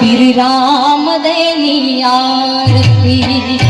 પીર Ram દયની આરતી